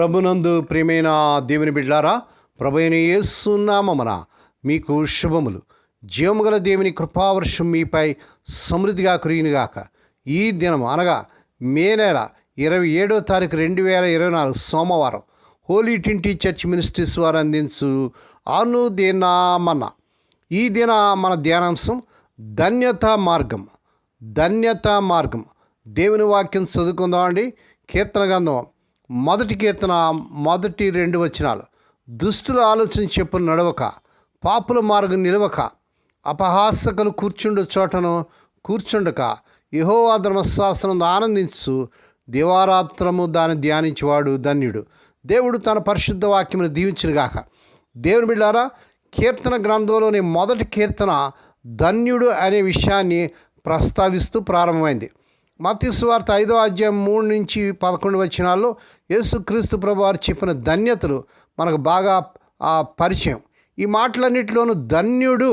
ప్రభునందు ప్రియమైన దేవుని బిడ్డారా ప్రభైన యేసునామమున మీకు శుభములు. జీవముగల దేవుని కృపావర్షం మీపై సమృద్ధిగా కురిగినగాక ఈ దినం అనగా మే నెల ఇరవై ఏడో తారీఖు రెండు వేల ఇరవై నాలుగు సోమవారం హోలీ ట్వంటీ చర్చ్ మినిస్ట్రీస్ వారు అందించు అనుదినామన్న ఈ దిన మన ధ్యానాంశం ధన్యత మార్గం. ధన్యత మార్గం. దేవుని వాక్యం చదువుకుందామండి. కీర్తన గంధం మొదటి కీర్తన మొదటి రెండు వచనాలు. దుష్టుల ఆలోచన చెప్పును నడవక పాపుల మార్గం నిలవక అపహాసకులు కూర్చుండు చోటను కూర్చుండక యహోవా ధర్మశాస్త్రం ఆనందించు దివారాత్రము దాన్ని ధ్యానించేవాడు ధన్యుడు. దేవుడు తన పరిశుద్ధ వాక్యమును దీవించినగాక. దేవుని బిళ్ళారా కీర్తన గ్రంథంలోని మొదటి కీర్తన ధన్యుడు అనే విషయాన్ని ప్రస్తావిస్తూ ప్రారంభమైంది. మత్స్వార్త ఐదో అధ్యాయం మూడు నుంచి పదకొండు వచ్చినాల్లో యేసుక్రీస్తు ప్రభు వారు చెప్పిన ధన్యతలు మనకు బాగా ఆ, పరిచయం. ఈ మాటలన్నిటిలోనూ ధన్యుడు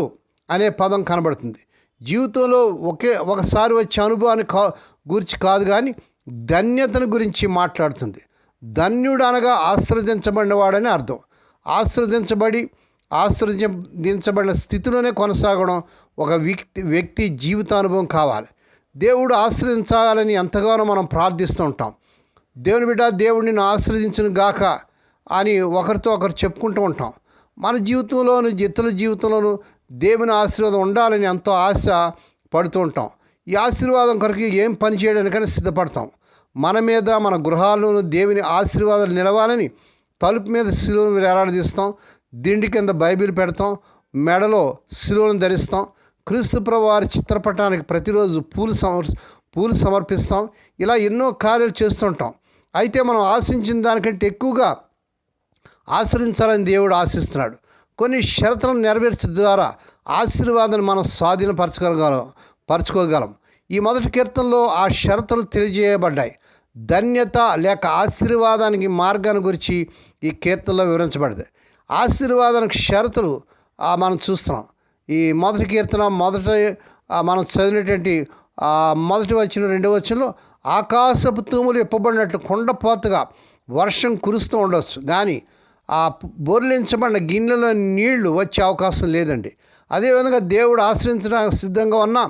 అనే పదం కనబడుతుంది. జీవితంలో ఒకే ఒకసారి వచ్చే అనుభవాన్ని కా గురించి కాదు కానీ ధన్యతను గురించి మాట్లాడుతుంది. ధన్యుడు అనగా ఆశ్రదించబడినవాడని అర్థం. ఆశ్రదించబడి ఆశ్రదించబడిన స్థితిలోనే కొనసాగడం ఒక వ్యక్తి వ్యక్తి జీవితానుభవం కావాలి. దేవుడు ఆశ్రయించాలని ఎంతగానో మనం ప్రార్థిస్తూ ఉంటాం. దేవుని బిడ్డ దేవుడిని నిన్ను గాక అని ఒకరితో ఒకరు చెప్పుకుంటూ ఉంటాం. మన జీవితంలోను ఇతరుల జీవితంలోను దేవుని ఆశీర్వాదం ఉండాలని ఎంతో ఆశ పడుతూ ఉంటాం. ఈ ఆశీర్వాదం కొరకు ఏం పని చేయడానికైనా సిద్ధపడతాం. మన మీద మన గృహాల్లోనూ దేవుని ఆశీర్వాదాలు నిలవాలని తలుపు మీద శిలువను వేలాడదీస్తాం దిండి కింద బైబిల్ పెడతాం. మెడలో శిలువను ధరిస్తాం. క్రీస్తు వారి చిత్రపటానికి ప్రతిరోజు పూలు సమర్ పూలు సమర్పిస్తాం. ఇలా ఎన్నో కార్యాలు చేస్తుంటాం. అయితే మనం ఆశించిన దానికంటే ఎక్కువగా ఆశ్రయించాలని దేవుడు ఆశిస్తున్నాడు. కొన్ని షరతులను నెరవేర్చడం ద్వారా ఆశీర్వాదాన్ని మనం స్వాధీనపరచుకోగలం పరచుకోగలం. ఈ మొదటి కీర్తనలో ఆ షరతులు తెలియజేయబడ్డాయి. ధన్యత లేక ఆశీర్వాదానికి మార్గాన్ని గురించి ఈ కీర్తనలో వివరించబడింది. ఆశీర్వాదానికి షరతులు మనం చూస్తున్నాం. ఈ మొదటి కీర్తన మొదట మనం చదివినటువంటి మొదటి వచ్చిన రెండవ వచ్చినలో ఆకాశపు తూములు ఇప్పబడినట్లు కొండపోతగా వర్షం కురుస్తూ ఉండవచ్చు కానీ ఆ బోర్లించబడిన గిన్నెలో నీళ్ళు వచ్చే అవకాశం లేదండి. అదేవిధంగా దేవుడు ఆశ్రయించడానికి సిద్ధంగా ఉన్నా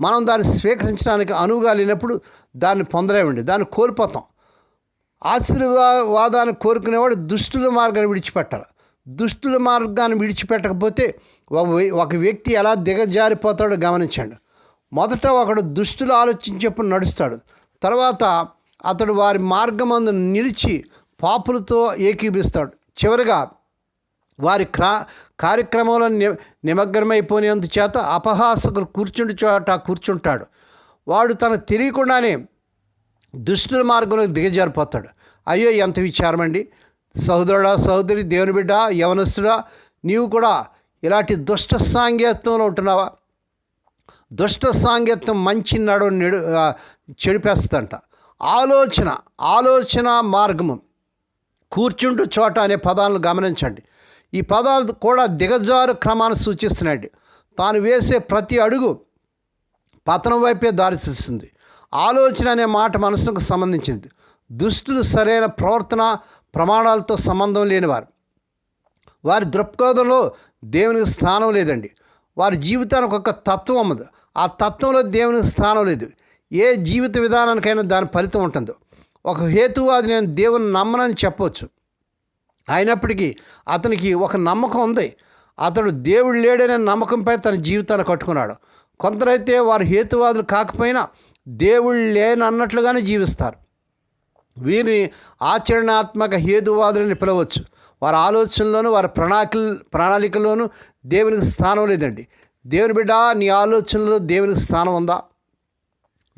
మనం దాన్ని స్వీకరించడానికి అనువుగా లేనప్పుడు దాన్ని పొందలేమండి. దాన్ని కోల్పోతాం. ఆశీర్వాదాన్ని కోరుకునేవాడు దుష్టుల మార్గాన్ని విడిచిపెట్టాలి దుష్టుల మార్గాన్ని విడిచిపెట్టకపోతే ఒక వ్య- ఒక వ్యక్తి ఎలా దిగజారిపోతాడో గమనించండి. మొదట ఒకడు దుష్టులు ఆలోచించేప్పుడు నడుస్తాడు. తర్వాత అతడు వారి మార్గమందు నిలిచి పాపులతో ఏకీభిస్తాడు చివరిగా వారి క్రా కార్యక్రమంలో ని నిమగ్నమైపోయినందు చేత అపహాసకులు కూర్చుండి చోట కూర్చుంటాడు. వాడు తనకు తెలియకుండానే దుష్టుల మార్గంలో దిగజారిపోతాడు. అయ్యో ఎంత విచారమండి. సహోదరుడా సహోదరి దేవుని బిడ్డ యవనస్తుడా నీవు కూడా ఇలాంటి దుష్ట సాంగత్యంలో ఉంటున్నావా? దుష్ట సాంగత్యం మంచి నడు నెడు చెడిపేస్తుందంట. ఆలోచన ఆలోచన మార్గము. కూర్చుంటూ చోట అనే పదాలను గమనించండి. ఈ పదాలు కూడా దిగజారు క్రమాన్ని సూచిస్తున్నాయి తాను వేసే ప్రతి అడుగు పతనం వైపే దారితీస్తుంది ఆలోచన అనే మాట మనసుకు సంబంధించింది. దుష్టులు సరైన ప్రవర్తన ప్రమాణాలతో సంబంధం లేనివారు. వారి దృక్పథంలో దేవునికి స్థానం లేదండి. వారి జీవితానికి ఒక తత్వం ఉంది ఆ తత్వంలో దేవునికి స్థానం లేదు. ఏ జీవిత విధానానికైనా దాని ఫలితం ఉంటుందో. ఒక హేతువాది నేను దేవుని నమ్మనని చెప్పవచ్చు అయినప్పటికీ అతనికి ఒక నమ్మకం ఉంది. అతడు దేవుడు లేడనే నమ్మకంపై తన జీవితాన్ని కట్టుకున్నాడు. కొందరైతే వారు హేతువాదులు కాకపోయినా దేవుడు లేనన్నట్లుగానే జీవిస్తారు. వీరిని ఆచరణాత్మక హేతువాదులని పిలవచ్చు. వారి ఆలోచనలోను వారి ప్రణాళిక ప్రణాళికలోను దేవునికి స్థానం లేదండి. దేవుని బిడ్డ నీ ఆలోచనలో దేవునికి స్థానం ఉందా?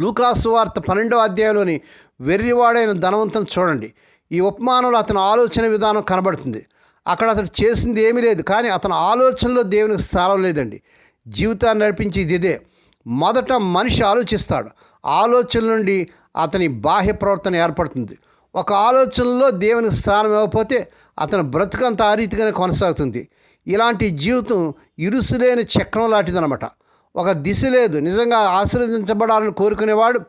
లూకాసు వార్త పన్నెండవ అధ్యాయంలోని వెర్రివాడైన ధనవంతుని చూడండి. ఈ ఉపమానంలో అతని ఆలోచన విధానం కనబడుతుంది. అక్కడ అతడు చేసింది ఏమీ లేదు కానీ అతని ఆలోచనలో దేవునికి స్థానం లేదండి. జీవితాన్ని నడిపించేది ఇదే. మొదట మనిషి ఆలోచిస్తాడు. ఆలోచన నుండి అతని బాహ్య ప్రవర్తన ఏర్పడుతుంది. ఒక ఆలోచనలో దేవునికి స్థానం ఇవ్వకపోతే అతను బ్రతుకంత ఆ రీతిగానే కొనసాగుతుంది. ఇలాంటి జీవితం ఇరుసులేని చక్రం లాంటిదనమాట ఒక దిశ లేదు. నిజంగా ఆశీర్వదించబడాలని కోరుకునేవాడు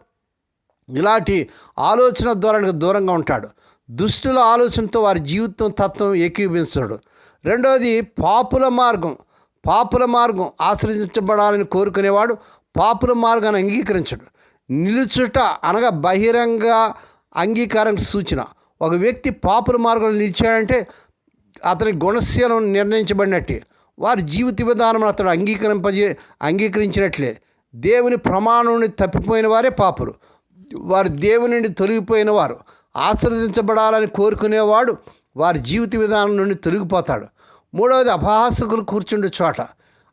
ఇలాంటి ఆలోచన ధోరణికి దూరంగా ఉంటాడు. దుష్టుల ఆలోచనతో వారి జీవితం తత్వం ఏకీభించడు రెండవది పాపుల మార్గం. పాపుల మార్గం ఆశ్రయించబడాలని కోరుకునేవాడు పాపుల మార్గాన్ని అంగీకరించడు. నిలుచుట అనగా బహిరంగ అంగీకారం సూచన. ఒక వ్యక్తి పాపుల మార్గంలో నిలిచాడంటే అతని గుణశీలం నిర్ణయించబడినట్టే. వారి జీవిత విధానం అతడు అంగీకరింపజే అంగీకరించినట్లే. దేవుని ప్రమాణం తప్పిపోయిన వారే పాపులు. వారు దేవుని నుండి తొలగిపోయిన వారు. ఆశ్రదించబడాలని కోరుకునేవాడు వారి జీవిత విధానం నుండి తొలగిపోతాడు. మూడవది అపహాసకులు కూర్చుండే చోట.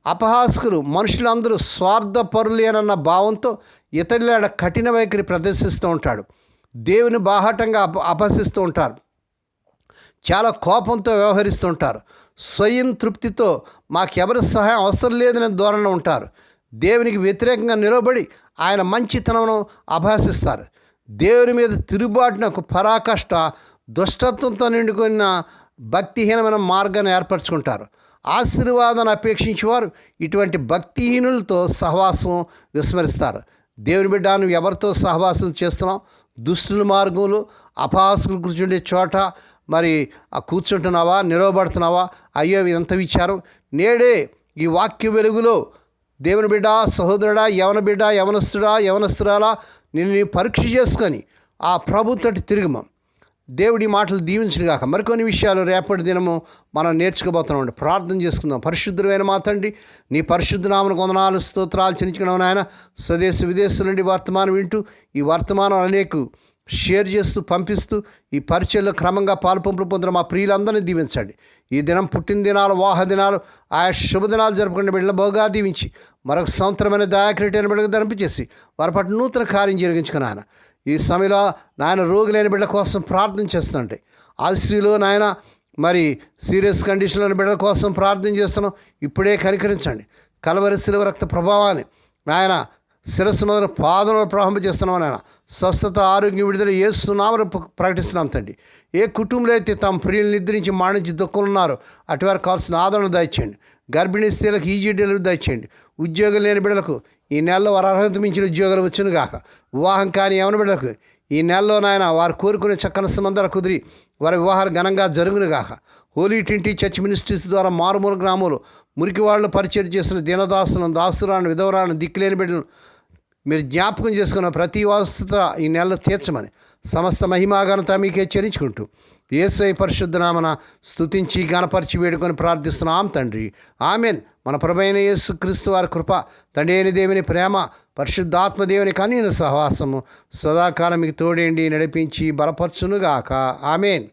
అపహాసకులు మనుషులందరూ స్వార్థపరులేనన్న భావంతో ఇతరుల కఠిన వైఖరి ప్రదర్శిస్తూ ఉంటాడు. దేవుని బాహాటంగా అప అపహసిస్తూ ఉంటారు. చాలా కోపంతో వ్యవహరిస్తూ ఉంటారు. స్వయం తృప్తితో మాకెవరి సహాయం అవసరం లేదని ధోరణి ఉంటారు. దేవునికి వ్యతిరేకంగా నిలబడి ఆయన మంచితనమును అభాసిస్తారు దేవుని మీద తిరుగుబాటునకు పరాకష్ట దుష్టత్వంతో నిండుకున్న భక్తిహీనమైన మార్గాన్ని ఏర్పరచుకుంటారు. ఆశీర్వాదాన్ని అపేక్షించేవారు ఇటువంటి భక్తిహీనులతో సహవాసం విస్మరిస్తారు. దేవుని బిడ్డ నువ్వు ఎవరితో సహవాసం చేస్తున్నావు దుస్తుల మార్గంలో అపహాసులు కూర్చుండే చోట మరి ఆ కూర్చుంటున్నావా? నిలవబడుతున్నావా? అయ్యో ఎంత విచారం. నేడే ఈ వాక్య వెలుగులో దేవుని బిడ్డ సహోదరుడా యవన బిడ్డ యవనస్తుడా యవనస్తురాలా నిన్ను పరీక్ష చేసుకొని ఆ ప్రభుత్వటి తిరుగుమ దేవుడి మాటలు దీవించిన కాక మరికొన్ని విషయాలు రేపటి దినము మనం నేర్చుకోబోతున్నాం. ప్రార్థన చేసుకుందాం. పరిశుద్ధమైన మా తండ్రి నీ పరిశుద్ధ నామను కొందనాలు స్తోత్రాలు చిన్నచుకున్నావు నాయన. స్వదేశ విదేశాల నుండి వర్తమానం వింటూ ఈ వర్తమానం అనేకు షేర్ చేస్తూ పంపిస్తూ ఈ పరిచయలో క్రమంగా పాల్పంపులు పొందిన మా ప్రియులందరినీ దీవించండి. ఈ దినం పుట్టిన దినాలు వాహ దినాలు ఆయా శుభదినాలు జరుపుకునే బిడ్డలు బహుగా దీవించి మరొక సంవత్సరమైన దయాక్రీటైన బిడ్డకు ధరింపచేసి వారి పట్ల నూతన కార్యం జరిగించుకున్నాను ఈ సమయంలో నాయన రోగులైన బిడ్డల కోసం ప్రార్థన చేస్తుంటే ఆశ్రీలో నాయన మరి సీరియస్ కండిషన్లోని బిడ్డల కోసం ప్రార్థన చేస్తున్నాం. ఇప్పుడే కనికరించండి. కలవరి శిలవ రక్త ప్రభావాన్ని నాయన శిరస్సు మొదలు పాదములు ప్రారంభ చేస్తున్నాం నాయన. స్వస్థత ఆరోగ్యం విడుదల చేస్తున్నామని ప్రకటిస్తున్నాం తండ్రి. ఏ కుటుంబంలో అయితే తమ ప్రియులు నిద్రించి మాణించి దుఃఖం ఉన్నారో అటువారు కావాల్సిన ఆదరణ దాయిచేయండి. గర్భిణీ స్త్రీలకు ఈజీ డెలివరీ దాయిచేయండి. ఉద్యోగం లేని బిడ్డలకు ఈ నెలలో వారు అర్హత మించిన ఉద్యోగాలు వచ్చును గాక వివాహం కాని యవన బిడ్డలకు ఈ నెలలో నాయన వారు కోరుకునే చక్కని సంబంధాలు కుదిరి వారి వివాహాలు ఘనంగా జరుగును గాక హోలీ టింటి చర్చ్ మినిస్ట్రీస్ ద్వారా మారుమూల గ్రామంలో మురికి వాళ్ళు పరిచయం చేసిన దీనదాసులను దాసురాలను విధవరాలను దిక్కులేని బిడ్డలను మీరు జ్ఞాపకం చేసుకున్న ప్రతి వస్తుత ఈ నెలలో తీర్చమని సమస్త మహిమాఘనత మీకే చరించుకుంటూ ఏసై పరిశుద్ధనామన స్థుతించి గణపరిచి వేడుకొని ప్రార్థిస్తున్నాం తండ్రి. ఆమెన్. మన ప్రభైన యేసు క్రీస్తు వారి కృప తండ్రి అయిన దేవుని ప్రేమ పరిశుద్ధాత్మ దేవుని కనీన సహవాసము సదాకాలం మీకు తోడేండి నడిపించి బలపరచునుగాక. ఆమెన్.